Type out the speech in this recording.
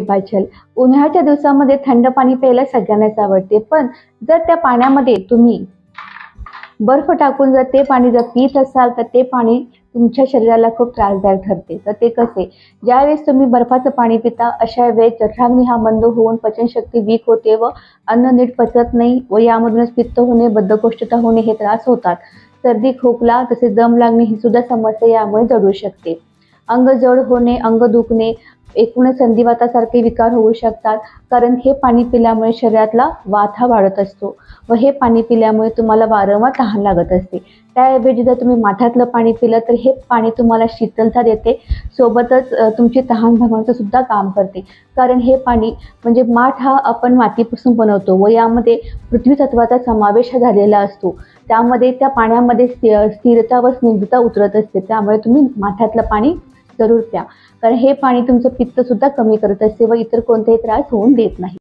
पाहिजे उन्हाळ्याच्या दिवसामध्ये थंड पाणी प्यायला सगळ्यांनाच आवडते. पण जर त्या पाण्यामध्ये तुम्ही बर्फ टाकून जर ते पाणी जर पित असाल तर ते पाणी तुमच्या शरीराला खूप त्रासदायक ठरते. तर ते कसे? ज्यावेळेस तुम्ही बर्फाचं पाणी पिता अशा वेळेस जठराग्नी हा मंद होऊन पचनशक्ती वीक होते व अन्न नीट पचत नाही व यामधूनच पित्त होणे बद्धकोष्ठता होणे हे त्रास होतात. सर्दी खोकला तसेच दम लागणे ही सुद्धा समस्या यामुळे जडू शकते. अंग जड होणे अंग दुखणे एकूणच संधिवातासारखे विकार होऊ शकतात. कारण हे पाणी पिल्यामुळे शरीरातला वात हा वाढत असतो व हे पाणी पिल्यामुळे तुम्हाला वारंवार तहान लागत असते. त्याऐवजी जर तुम्ही माठातलं पाणी पिलं तर हे पाणी तुम्हाला शीतलता देते. सोबतच तुमची तहान भागवण्याचं सुद्धा काम करते. कारण हे पाणी म्हणजे माठ हा आपण मातीपासून बनवतो व यामध्ये पृथ्वी तत्वाचा समावेश झालेला असतो. त्यामध्ये त्या पाण्यामध्ये स्थि- स्थिरता व स्निग्धता उतरत असते. त्यामुळे तुम्ही माठातलं पाणी जरूर प्या. कारण हे पाणी तुमचं पित्त सुद्धा कमी करत असते व इतर कोणतेही त्रास होऊन देत नाही.